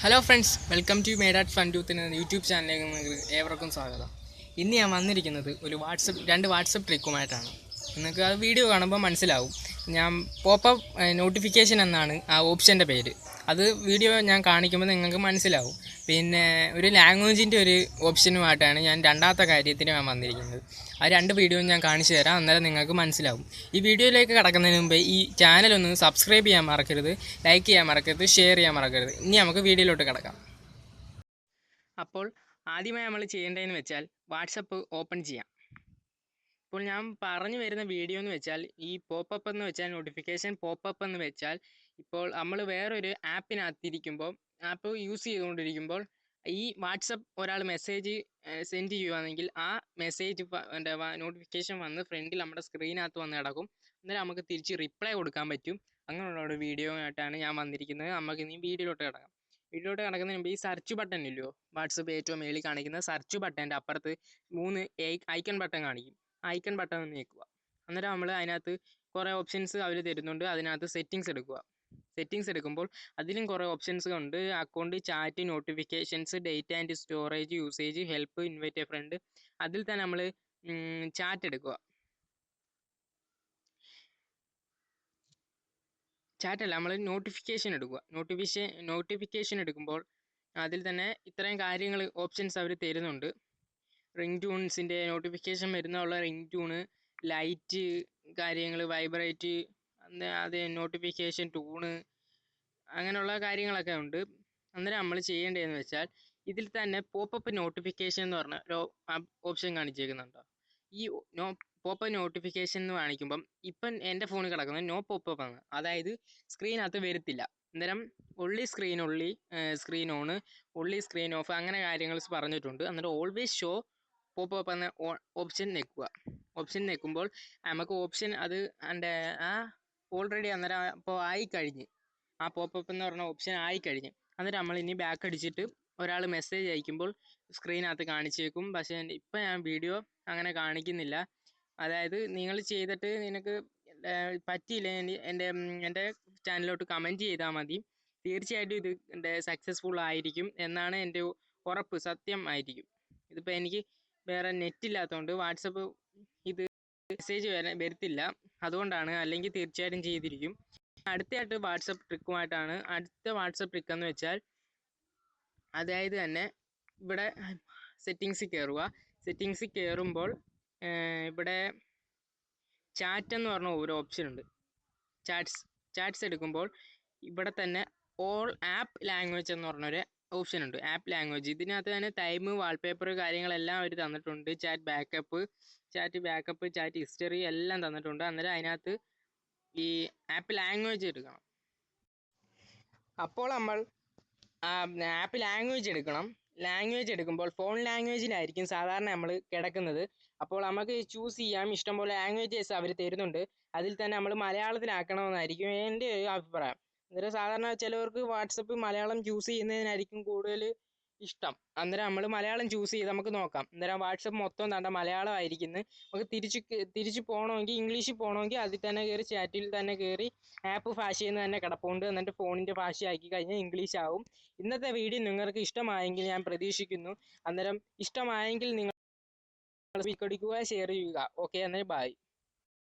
Hello friends welcome to made at fun tooth എന്ന YouTube ചാനലിലേക്ക് ഏവർക്കും സ്വാഗതം. ഇന്ന് ഞാൻ വന്നിരിക്കുന്നത് ഒരു വാട്സപ്പ് രണ്ട് വാട്സപ്പ് ട്രിക്കുമായിട്ടാണ് നിങ്ങൾക്ക് ആ വീഡിയോ കാണുമ്പോൾ മനസ്സിലാവും. ഞാൻ പോപ്പപ്പ് നോട്ടിഫിക്കേഷൻ എന്നാണ് ആ ഓപ്ഷന്റെ പേര്. അത് വീഡിയോ ഞാൻ കാണിക്കുമ്പോൾ നിങ്ങൾക്ക് മനസ്സിലാവും. പിന്നെ ഒരു ലാംഗ്വേജിന്റെ ഒരു ഓപ്ഷനുമായിട്ടാണ് ഞാൻ രണ്ടാമത്തെ കാര്യത്തിന് ഞാൻ വന്നിരിക്കുന്നത്. ആ രണ്ട് വീഡിയോയും ഞാൻ കാണിച്ചു തരാം അന്നേരം നിങ്ങൾക്ക് മനസ്സിലാവും. ഈ വീഡിയോയിലേക്ക് കടക്കുന്നതിന് മുമ്പ് ഈ ചാനൽ ഒന്ന് സബ്സ്ക്രൈബ് ചെയ്യാൻ മറക്കരുത് ലൈക്ക് ചെയ്യാൻ മറക്കരുത് ഷെയർ ചെയ്യാൻ മറക്കരുത്. ഇനി നമുക്ക് വീഡിയോയിലോട്ട് കിടക്കാം. അപ്പോൾ ആദ്യമായി നമ്മൾ ചെയ്യേണ്ടതെന്ന് വെച്ചാൽ വാട്സപ്പ് ഓപ്പൺ ചെയ്യാം. ഇപ്പോൾ ഞാൻ പറഞ്ഞു വരുന്ന വീഡിയോ എന്ന് വെച്ചാൽ ഈ പോപ്പപ്പ് എന്ന് വെച്ചാൽ നോട്ടിഫിക്കേഷൻ പോപ്പപ്പ് എന്ന് വെച്ചാൽ ഇപ്പോൾ നമ്മൾ വേറൊരു ആപ്പിനകത്തിരിക്കുമ്പോൾ ആപ്പ് യൂസ് ചെയ്തുകൊണ്ടിരിക്കുമ്പോൾ ഈ വാട്സപ്പ് ഒരാൾ മെസ്സേജ് സെൻഡ് ചെയ്യുവാണെങ്കിൽ ആ മെസ്സേജ് എന്റെ നോട്ടിഫിക്കേഷൻ വന്ന് ഫ്രണ്ടിൽ നമ്മുടെ സ്ക്രീനകത്ത് വന്ന് കിടക്കും. അന്നേരം നമുക്ക് തിരിച്ച് റിപ്ലൈ കൊടുക്കാൻ പറ്റും. അങ്ങനെയുള്ള ഒരു വീഡിയോ ആയിട്ടാണ് ഞാൻ വന്നിരിക്കുന്നത്. നമുക്ക് ഇനി വീഡിയോയിലോട്ട് കിടക്കാം. വീഡിയോയിലോട്ട് കിടക്കുന്നതിന് മുമ്പ് ഈ സെർച്ച് ബട്ടൺ ഇല്ലയോ? വാട്സപ്പ് ഏറ്റവും മേളിൽ കാണിക്കുന്ന സെർച്ച് ബട്ടന്റെ അപ്പുറത്ത് മൂന്ന് ഐക്കൺ ബട്ടൺ കാണിക്കും. ഐക്കൺ ബട്ടൺ ഒന്ന് നീക്കുക അന്നേരം നമ്മൾ അതിനകത്ത് കുറേ ഓപ്ഷൻസ് അവർ തരുന്നുണ്ട്. അതിനകത്ത് സെറ്റിങ്സ് എടുക്കുക. സെറ്റിങ്സ് എടുക്കുമ്പോൾ അതിലും കുറേ ഓപ്ഷൻസ് ഉണ്ട്. Account chat notifications data and storage usage help invite a friend അതിൽ തന്നെ നമ്മൾ ചാറ്റ് എടുക്കുക. ചാറ്റല്ല നമ്മൾ നോട്ടിഫിക്കേഷൻ എടുക്കുക. നോട്ടിഫിക്കേഷൻ നോട്ടിഫിക്കേഷൻ എടുക്കുമ്പോൾ അതിൽ തന്നെ ഇത്രയും കാര്യങ്ങൾ ഓപ്ഷൻസ് അവർ തരുന്നുണ്ട്. റിംഗ് ട്യൂൺസിന്റെ നോട്ടിഫിക്കേഷൻ വരുന്നുള്ള റിംഗ് ട്യൂണ് ലൈറ്റ് കാര്യങ്ങൾ വൈബ്രേറ്റ് അത് നോട്ടിഫിക്കേഷൻ ടൂണ് അങ്ങനെയുള്ള കാര്യങ്ങളൊക്കെ ഉണ്ട്. അന്നേരം നമ്മൾ ചെയ്യേണ്ടതെന്ന് വെച്ചാൽ ഇതിൽ തന്നെ പോപ്പപ്പ് നോട്ടിഫിക്കേഷൻ എന്ന് പറഞ്ഞ ഒരു ഓപ്ഷൻ കാണിച്ചേക്കുന്നുണ്ടോ? ഈ നോ പോപ്പ് നോട്ടിഫിക്കേഷൻ എന്ന് കാണിക്കുമ്പം ഇപ്പം എന്റെ ഫോണിൽ കിടക്കുന്നത് നോ പോപ്പപ്പ് ആണ്. അതായത് സ്ക്രീനകത്ത് വരത്തില്ല. അന്നേരം only screen only screen on only screen off അങ്ങനെ കാര്യങ്ങൾ പറഞ്ഞിട്ടുണ്ട്. അന്നേരം ഓൾവേസ് ഷോ പോപ്പപ്പ് എന്ന ഓപ്ഷൻ നെക്കുക ഓപ്ഷൻ നെക്കുമ്പോൾ നമുക്ക് ഓപ്ഷൻ അത് എന്റെ ആ ഓൾറെഡി അന്നേരം അപ്പോൾ ആയി കഴിഞ്ഞ് ആ പോപ്പ് അപ്പ് എന്ന് പറഞ്ഞ ഓപ്ഷൻ ആയി കഴിഞ്ഞ് അന്നേരം നമ്മൾ ഇനി ബാക്ക് അടിച്ചിട്ട് ഒരാൾ മെസ്സേജ് അയക്കുമ്പോൾ സ്ക്രീനകത്ത് കാണിച്ചേക്കും പക്ഷേ ഇപ്പം ഞാൻ വീഡിയോ അങ്ങനെ കാണിക്കുന്നില്ല. അതായത് നിങ്ങൾ ചെയ്തിട്ട് നിനക്ക് പറ്റിയില്ല എന്റെ എന്റെ ചാനലിലോട്ട് കമന്റ് ചെയ്താൽ മതി. തീർച്ചയായിട്ടും ഇത് എന്റെ സക്സസ്ഫുൾ ആയിരിക്കും എന്നാണ് എന്റെ ഉറപ്പ്. സത്യം ആയിരിക്കും. ഇതിപ്പോൾ എനിക്ക് വേറെ നെറ്റ് ഇല്ലാത്തതുകൊണ്ട് വാട്സപ്പ് ഇത് മെസ്സേജ് വര വരത്തില്ല. അതുകൊണ്ടാണ് അല്ലെങ്കിൽ തീർച്ചയായിട്ടും ചെയ്തിരിക്കും. അടുത്തതായിട്ട് വാട്സപ്പ് ട്രിക്കുമായിട്ടാണ് അടുത്ത വാട്സപ്പ് ട്രിക്ക് എന്ന് വെച്ചാൽ അതായത് തന്നെ ഇവിടെ സെറ്റിങ്സിൽ കയറുക സെറ്റിങ്സിൽ കയറുമ്പോൾ ഇവിടെ ചാറ്റ് എന്ന് പറഞ്ഞ ഒരു ഓപ്ഷൻ ഉണ്ട്. ചാറ്റ്സ് ചാറ്റ്സ് എടുക്കുമ്പോൾ ഇവിടെ തന്നെ ഓൾ ആപ്പ് ലാംഗ്വേജ് എന്ന് പറഞ്ഞൊരു ഓപ്ഷൻ ഉണ്ട്. App language. ഇതിനകത്ത് തന്നെ ടൈം വാൾപേപ്പർ കാര്യങ്ങളെല്ലാം അവർ തന്നിട്ടുണ്ട്. Chat backup chat backup chat history എല്ലാം തന്നിട്ടുണ്ട്. അന്നേരം അതിനകത്ത് ഈ ആപ്പ് ലാംഗ്വേജ് എടുക്കണം. അപ്പോൾ നമ്മൾ ആപ്പ് ലാംഗ്വേജ് എടുക്കണം. ലാംഗ്വേജ് എടുക്കുമ്പോൾ ഫോൺ ലാംഗ്വേജിലായിരിക്കും സാധാരണ നമ്മൾ കിടക്കുന്നത്. അപ്പോൾ നമുക്ക് ചൂസ് ചെയ്യാം. ഇഷ്ടംപോലെ ലാംഗ്വേജസ് അവർ തരുന്നുണ്ട്. അതിൽ തന്നെ നമ്മൾ മലയാളത്തിലാക്കണമെന്നായിരിക്കും എന്റെ അഭിപ്രായം. അന്നേരം സാധാരണ ചിലവർക്ക് വാട്സപ്പ് മലയാളം ചൂസ് ചെയ്യുന്നതിനായിരിക്കും കൂടുതൽ ഇഷ്ടം. അന്നേരം നമ്മൾ മലയാളം ചൂസ് ചെയ്ത് നമുക്ക് നോക്കാം. അന്നേരം വാട്സപ്പ് മൊത്തം തണ്ട മലയാളം ആയിരിക്കുന്നു നമുക്ക് തിരിച്ച് തിരിച്ച് പോകണമെങ്കിൽ ഇംഗ്ലീഷിൽ പോകണമെങ്കിൽ അതിൽ തന്നെ കയറി ചാറ്റിൽ തന്നെ കയറി ആപ്പ് ഭാഷയിൽ നിന്ന് തന്നെ കിടപ്പുണ്ട് എന്നിട്ട് ഫോണിന്റെ ഭാഷയാക്കി കഴിഞ്ഞാൽ ഇംഗ്ലീഷ് ആവും ഇന്നത്തെ വീഡിയോ നിങ്ങൾക്ക് ഇഷ്ടമായെങ്കിൽ ഞാൻ പ്രതീക്ഷിക്കുന്നു. അന്നേരം ഇഷ്ടമായെങ്കിൽ നിങ്ങൾ ഷെയർ ചെയ്യുക. ഓക്കെ എന്നാൽ ബൈ.